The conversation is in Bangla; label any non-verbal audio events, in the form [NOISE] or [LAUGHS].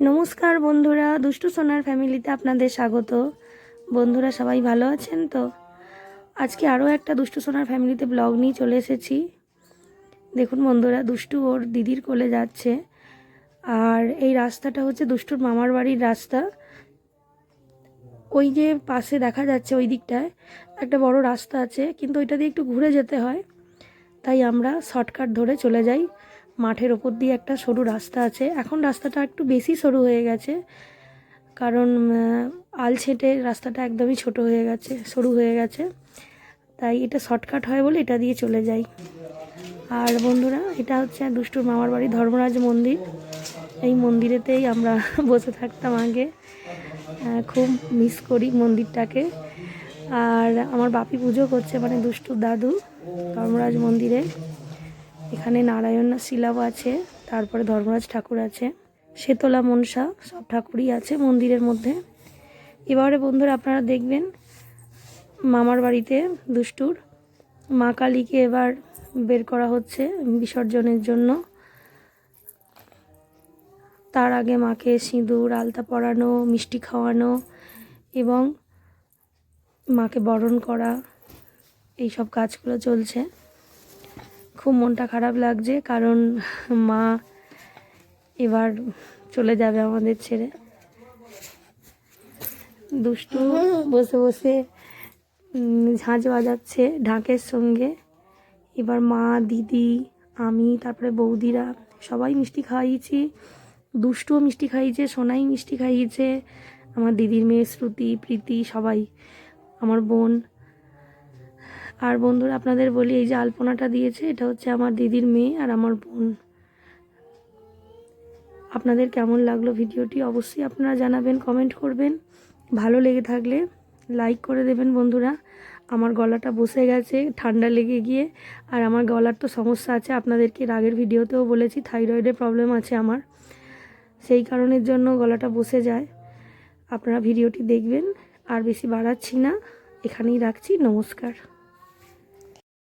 নমস্কার বন্ধুরা, দুষ্টু সোনার ফ্যামিলিতে আপনাদের স্বাগত। বন্ধুরা, সবাই ভালো আছেন তো? আজকে আরও একটা দুষ্টু সোনার ফ্যামিলিতে ব্লগ নিয়ে চলে এসেছি। দেখুন বন্ধুরা, দুষ্টু ওর দিদির কোলে যাচ্ছে। আর এই রাস্তাটা হচ্ছে দুষ্টুর মামার বাড়ির রাস্তা। ওই যে পাশে দেখা যাচ্ছে ওই দিকটায় একটা বড় রাস্তা আছে, কিন্তু ওইটা দিয়ে একটু ঘুরে যেতে হয়। তাই আমরা শর্টকাট ধরে চলে যাই। মাঠের ওপর দিয়ে একটা সরু রাস্তা আছে। এখন রাস্তাটা একটু বেশি সরু হয়ে গেছে, কারণ আল ছেটে রাস্তাটা একদমই ছোট হয়ে গেছে, সরু হয়ে গেছে। তাই এটা শর্টকাট হয় বলে এটা দিয়ে চলে যাই। আর বন্ধুরা, এটা হচ্ছে দুষ্টুর মামার বাড়ি ধর্মরাজ মন্দির। এই মন্দিরেতেই আমরা [LAUGHS] বসে থাকতাম আগে। খুব মিস করি মন্দিরটাকে। আর আমার বাপি পুজো করছে মানে দুষ্টুর দাদু ধর্মরাজ মন্দিরে। এখানে নারায়ণ শিলাও আছে, তারপরে ধর্মরাজ ঠাকুর আছে শেতলা মনসা, সব ঠাকুরই আছে মন্দিরের মধ্যে। এবারে বন্ধুরা আপনারা দেখবেন মামার বাড়িতে দুষ্টুর, মা কালীকে এবার বের করা হচ্ছে বিসর্জনের জন্য। তার আগে মাকে সিঁদুর, আলতা পরানো, মিষ্টি খাওয়ানো এবং মাকে বরণ করা এই সব কাজগুলো চলছে। খুব মনটা খারাপ লাগছে, কারণ মা এবার চলে যাবে আমাদের ছেড়ে। দুষ্টু বসে বসে ঝাঁঝ বাজাচ্ছে ঢাকের সঙ্গে। এবার মা, দিদি, আমি, তারপরে বৌদিরা সবাই মিষ্টি খাইয়েছি। দুষ্টুও মিষ্টি খাইয়েছে, সোনাই মিষ্টি খাইয়েছে। আমার দিদির মেয়ে শ্রুতি, প্রীতি সবাই, আমার বোন আর বন্ধুরা আপনাদের বলি, এই যে আলপনাটা দিয়েছে, এটা হচ্ছে আমার দিদির মেয়ে আর আমার বোন। আপনাদের কেমন লাগল ভিডিওটি অবশ্যই আপনারা জানাবেন কমেন্ট করবেন। ভালো লেগে থাকলে লাইক করে দেবেন বন্ধুরা। আমার গলাটা বসে গেছে, ঠান্ডা লেগে গিয়ে। আর আমার গলার তো সমস্যা আছে, আপনাদেরকে আগের ভিডিওতেও বলেছি থাইরয়েডের প্রবলেম আছে আমার। সেই কারণের জন্য গলাটা বসে যায়। আপনারা ভিডিওটি দেখবেন, আর বেশি বাড়াচ্ছি না। এখানেই রাখছি, নমস্কার।